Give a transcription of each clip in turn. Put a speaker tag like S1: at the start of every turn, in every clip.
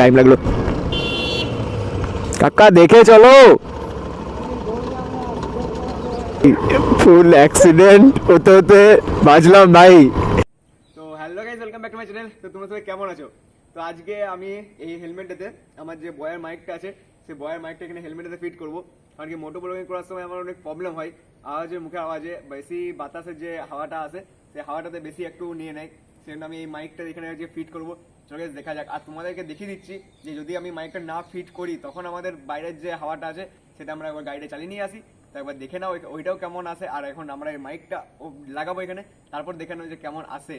S1: Time লাগল। কাকা, দেখে চলো। ফুল অ্যাক্সিডেন্ট হতে হতে বাজলাম ভাই।
S2: তো hello guys welcome back to my channel তো তোমরা সবাই কেমন আছো? তো আজকে আমি এই হেলমেটটাতে, আমার যে বয়ের মাইকটা আছে, সেই বয়ের মাইকটা এখানে হেলমেটটাতে ফিট করব। কারণ কি মোটো ব্লগিং করার সময় আমার অনেক প্রবলেম হয়। আওয়াজে, মুখে আওয়াজে, বেশি বাতাসের যে হাওয়াটা আসে সেই হাওয়াটাতে বেশি একটু নিয়ে নেয়। সেজন্য আমি এই মাইকটা এখানে যে ফিট করব। Guys, দেখা যাক। আর তোমাদেরকে দেখিয়ে দিচ্ছি যে যদি আমি মাইকটা না ফিট করি, তখন আমাদের বাইরের যে হাওয়াটা আছে, সেটা আমরা একবার গাড়িটা চালিয়ে নিয়ে আসি। তো একবার দেখে নাও ওইটাও কেমন আসে আর এখন আমরা এই মাইকটা লাগাবো এখানে। তারপর দেখে নাও যে কেমন আসে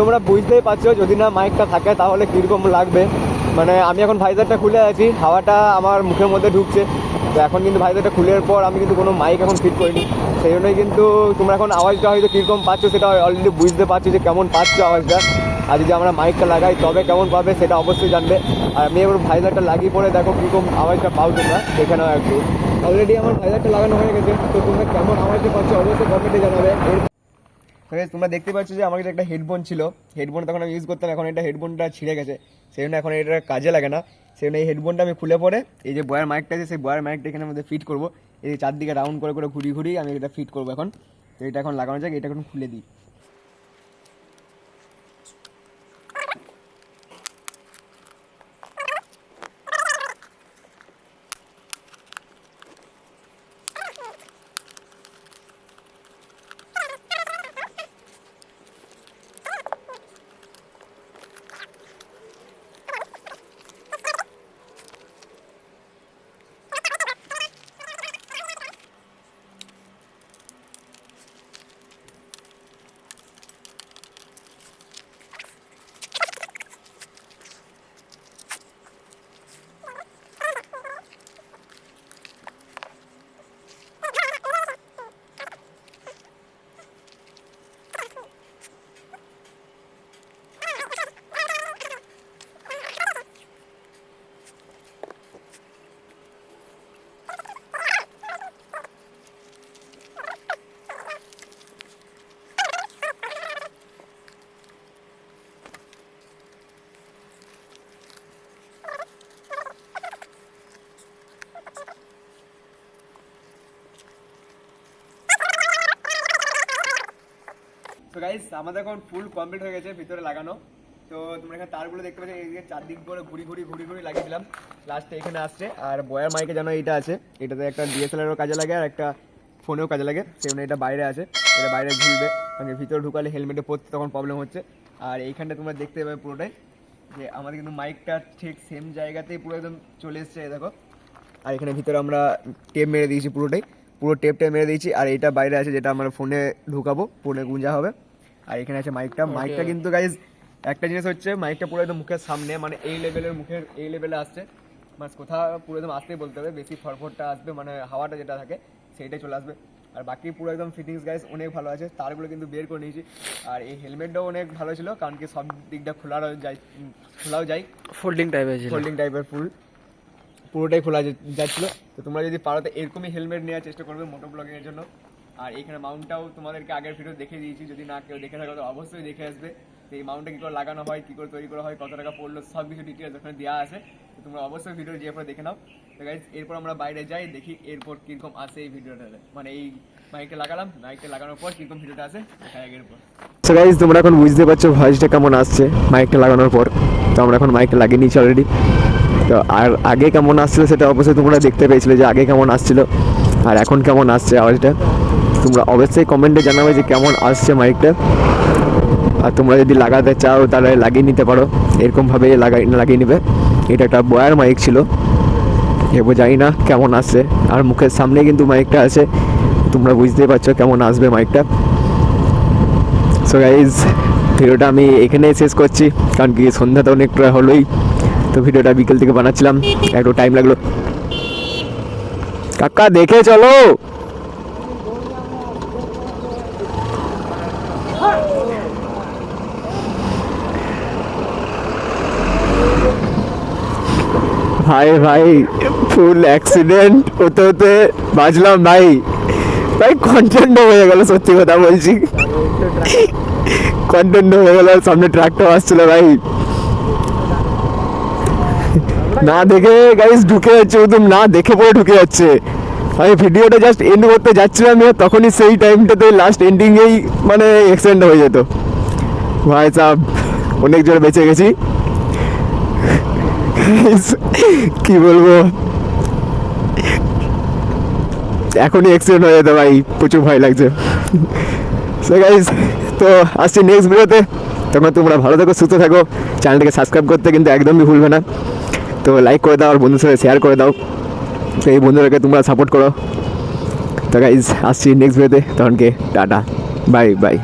S2: তোমরা বুঝতেই পারছ, যদি না মাইকটা থাকে, তাহলে কীরকম লাগবে? মানে আমি এখন ভাইজারটা খুলে আছি। হাওয়াটা আমার মুখের মধ্যে ঢুকছে। তো এখন কিন্তু ভাইজারটা খুলের পর আমি কিন্তু কোনো মাইক এখন ফিট করিনি। সেই জন্যই কিন্তু তোমরা এখন আওয়াজটা হয়তো কীরকম পাচ্ছ সেটা অলরেডি বুঝতে পারছ যে কেমন পাচ্ছ আওয়াজটা। আর যদি আমরা মাইকটা লাগাই, তবে কেমন পাবে সেটা অবশ্যই জানবে। আর আমি এবার ভাইজারটা লাগিয়ে পরে দেখো কীরকম আওয়াজটা পাও তোমরা, এখানেও নাও একটু। অলরেডি আমার ভাইজারটা লাগানো হয়ে গেছে, তো তোমরা কেমন আওয়াজটা পাচ্ছ অবশ্যই কমেন্টে জানাবে। তোমরা দেখতে পাচ্ছ যে আমার একটা হেডফোন ছিল। হেডফোন তখন আমি ইউজ করতাম, এখন এটা হেডফোনটা ছিঁড়ে গেছে। সেই জন্য এখন এটা কাজে লাগে না। সেই জন্য এই হেডফোনটা আমি খুলে পরে এই যে বয়ার মাইকটা আছে, সেই বয়ার মাইকটা এখানে মধ্যে ফিট করব। এই চারদিকে রাউন্ড করে করে ঘুরি ঘুরি আমি এটা ফিট করব এখন। তো এটা এখন লাগানো যাক, এটা এখন খুলে দিই। তো গাইস আমাদের এখন ফুল কমপ্লিট হয়ে গেছে ভিতরে লাগানো। তো তোমরা এখানে তারগুলো দেখতে পাচ্ছ এইদিকে চারদিক করে ঘুরি ঘুরি ঘুরি ঘুরি লাগিয়েছিলাম। লাস্টে এখানে আসছে, আর বয়ার মাইকে যেন এটা আছে, এটাতে একটা ডিএসএলআরও কাজে লাগে আর একটা ফোনেও কাজে লাগে সেজন্য এটা বাইরে আছে, এটা বাইরে ঝুলবে মানে ভিতরে ঢুকালে হেলমেটে পড়তে তখন প্রবলেম হচ্ছে। আর এইখানটা তোমরা দেখতে পাবে পুরোটাই, যে আমাদের কিন্তু মাইকটা ঠিক সেম জায়গাতেই পুরো একদম চলে এসছে দেখো। আর এখানে ভিতরে আমরা টেপ মেরে দিয়েছি পুরোটাই, পুরো টেপটা মেরে দিয়েছি, আর এইটা বাইরে আছে যেটা আমরা ফোনে ঢুকাবো ফোনে গুঞ্জা হবে। আর এখানে আছে মাইকটা মাইকটা কিন্তু গাইজ একটা জিনিস হচ্ছে মাইকটা পুরো একদম মুখের সামনে মানে এই লেভেলের মুখের এই লেভেলে আসছে। বাস কোথাও পুরো একদম আসতেই বলতে হবে বেশি ফরফরটা আসবে মানে হাওয়াটা যেটা থাকে সেইটাই চলে আসবে। আর বাকি পুরো একদম ফিটিংস গাইজ অনেক ভালো আছে তারগুলো কিন্তু বের করে নিয়েছি। আর এই হেলমেটটাও অনেক ভালো ছিল কারণ কি সব দিকটা খোলারও যায় খোলাও যায়।
S3: ফোল্ডিং টাইপের
S2: ফোল্ডিং টাইপের ফুল পুরোটাই খোলা যাচ্ছিল। তো তোমরা যদি পারো তো এরকমই হেলমেট নেওয়ার চেষ্টা করবে মোটো ব্লগিংয়ের জন্য। আর এখানে মাউন্টটাও তোমাদেরকে আগের ভিডিও দেখে দিয়েছি। যদি না কেউ দেখে থাকো, তো অবশ্যই দেখে আসবে। তো এই মাউন্টটা কী করে লাগানো হয়, কী করে তৈরি করা হয়, কত টাকা পড়ল, সব কিছু ডিটেলস ওখানে দেওয়া আছে। তো তোমরা অবশ্যই ভিডিও যে পরে দেখে নাও। তো গাইজ এরপর আমরা বাইরে যাই, দেখি এরপর কীরকম আসে এই ভিডিওটাতে মানে এই মাইকটা লাগালাম মাইকটা লাগানোর পর কীরকম ভিডিওটা আসে দেখা যাক এরপর।
S1: সো গাইজ তোমরা এখন বুঝতে পারছ ভয়েসটা কেমন আসছে মাইকটা লাগানোর পর। তো আমরা এখন মাইকটা লাগিয়ে নিয়েছি অলরেডি তো আর আগে কেমন আসছিল সেটা অবশ্যই তোমরা দেখতে পেয়েছিলে যে আগে কেমন আসছিল, আর এখন কেমন আসছে আওয়াজটা। তোমরা অবশ্যই কমেন্টে জানাবে যে কেমন আসছে মাইকটা আর তোমরা যদি লাগাতে চাও, তাহলে লাগিয়ে নিতে পারো। এরকমভাবে লাগাই, লাগিয়ে নেবে। এটা একটা বয়ার মাইক ছিল। এবার জানি না কেমন আসছে। আর মুখের সামনে কিন্তু মাইকটা আছে। তোমরা বুঝতেই পারছ কেমন আসবে মাইকটা সো গাইজ ভিডিওটা আমি এখানেই শেষ করছি। কারণ কি সন্ধ্যা তো অনেকটা হলোই। তো ভিডিওটা বিকেল থেকে বানাচ্ছিলাম। একটু টাইম লাগল। কাকা, দেখে চলো! ভাই ভাই ফুল অ্যাক্সিডেন্ট হতে হতে বাজলাম ভাই। ভাই কন্টেন্ট হয়ে গেল, সত্যি কথা বলছি। কন্টেন্ট হয়ে গেল, সামনে ট্রাকটাও আসছিল, ভাই।
S2: না দেখে গাইস ঢুকে যাচ্ছে, একদম না দেখে পরে ঢুকে যাচ্ছে। আমি ভিডিওটা জাস্ট এন্ড করতে যাচ্ছিলাম তখনই সেই টাইমটাতে লাস্ট এন্ডিংয়েই মানে অ্যাক্সিডেন্ট হয়ে যেত। ভাই সাহ অনেক জোরে বেঁচে গেছি। কি বলব? এখনই অ্যাক্সিডেন্ট হয়ে যেত ভাই, প্রচুর ভয় লাগছে। সো গাইজ তো আসছি নেক্সট ভিডিওতে তখন তোমরা ভালো থাকো, সুস্থ থাকো। চ্যানেলটাকে সাবস্ক্রাইব করতে কিন্তু একদমই ভুলবে না। তো লাইক করে দাও আর বন্ধুর সাথে শেয়ার করে দাও। তো এই বন্ধুদেরকে তোমরা সাপোর্ট করো। তো গাইজ আসছি নেক্সট ভিডিওতে তখনকে টাটা। Bye bye